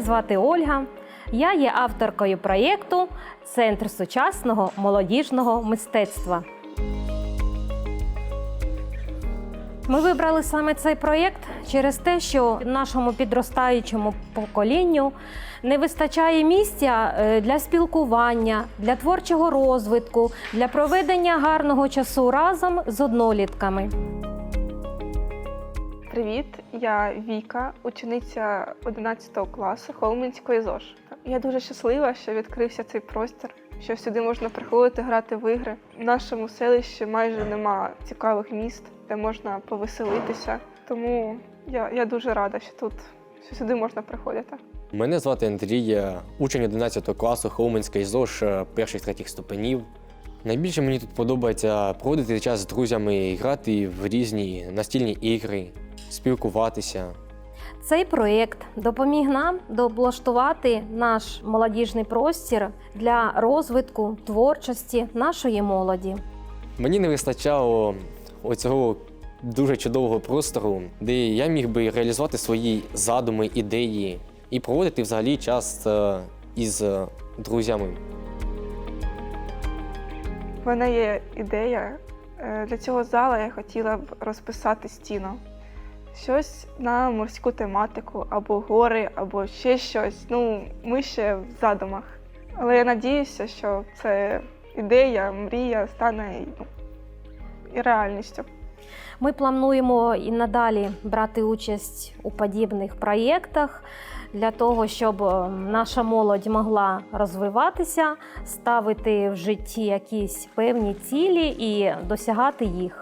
звати Ольга. Я є авторкою проєкту Центр сучасного молодіжного мистецтва. Ми вибрали саме цей проєкт через те, що нашому підростаючому поколінню не вистачає місця е, для спілкування, для творчого розвитку, для проведення гарного часу разом з однолітками. Привіт, я Віка, учениця 11 класу Холмінської ЗОЖ. Я дуже щаслива, що відкрився цей простір, що сюди можна приходити грати в ігри. В нашому селищі майже нема цікавих міст, де можна повеселитися. Тому я, я дуже рада, що тут що сюди можна приходити. Мене звати Андрій, учень 11 класу Холменської ЗОЖ е, перших третіх ступенів. Найбільше мені тут подобається проводити час з друзями, грати в різні настільні ігри, спілкуватися. Цей проєкт допоміг нам дооблаштувати наш молодіжний простір для розвитку творчості нашої молоді. Мені не вистачало оцього дуже чудового простору, де я міг би реалізувати свої задуми, ідеї і проводити взагалі час е, із е, друзями. В мене є ідея. Е, Для цього зала я хотіла б розписати стіну. Щось на морську тематику, або гори, або ще щось. Ну, ми ще в задумах. Але я надіюся, що це ідея, мрія стане ну, і реальністю. Ми плануємо і надалі брати участь у подібних проєктах для того, щоб е, наша молодь могла розвиватися, ставити в житті якісь певні цілі і досягати їх.